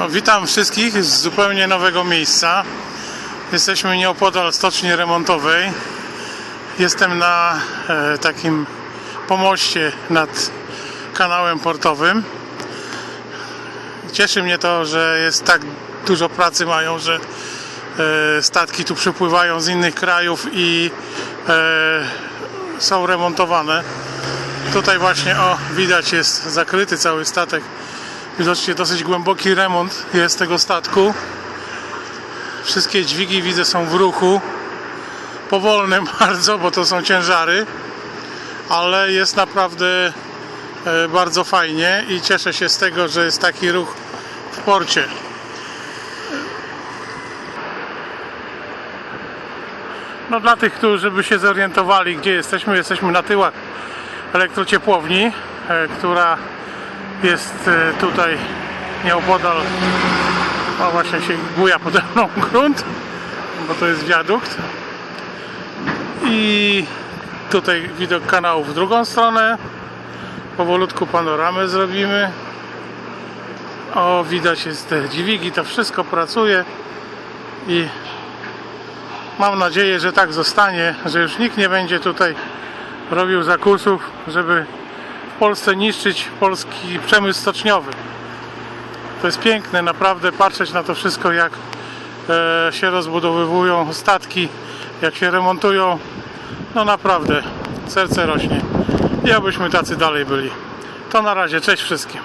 No, witam wszystkich z zupełnie nowego miejsca. Jesteśmy nieopodal stoczni remontowej. Jestem na e, takim pomoście nad kanałem portowym. Cieszy mnie to, że jest tak dużo pracy mają, że e, statki tu przypływają z innych krajów i e, są remontowane. Tutaj właśnie o widać jest zakryty cały statek. Widocznie dosyć głęboki remont jest tego statku. Wszystkie dźwigi widzę są w ruchu. Powolnym bardzo, bo to są ciężary, ale jest naprawdę e, bardzo fajnie i cieszę się z tego, że jest taki ruch w porcie. No dla tych, którzy by się zorientowali, gdzie jesteśmy, jesteśmy na tyłach elektrociepłowni, e, która jest e, tutaj nieopodal, o właśnie się buja pode mną grunt, bo to jest wiadukt. I tutaj widok kanału w drugą stronę. Powolutku panoramę zrobimy. O, widać jest te dźwigi, to wszystko pracuje i mam nadzieję, że tak zostanie, że już nikt nie będzie tutaj robił zakusów, żeby Polsce niszczyć polski przemysł stoczniowy. To jest piękne, naprawdę patrzeć na to wszystko, jak e, się rozbudowywują statki, jak się remontują. No naprawdę, serce rośnie. I abyśmy tacy dalej byli. To na razie, cześć wszystkim.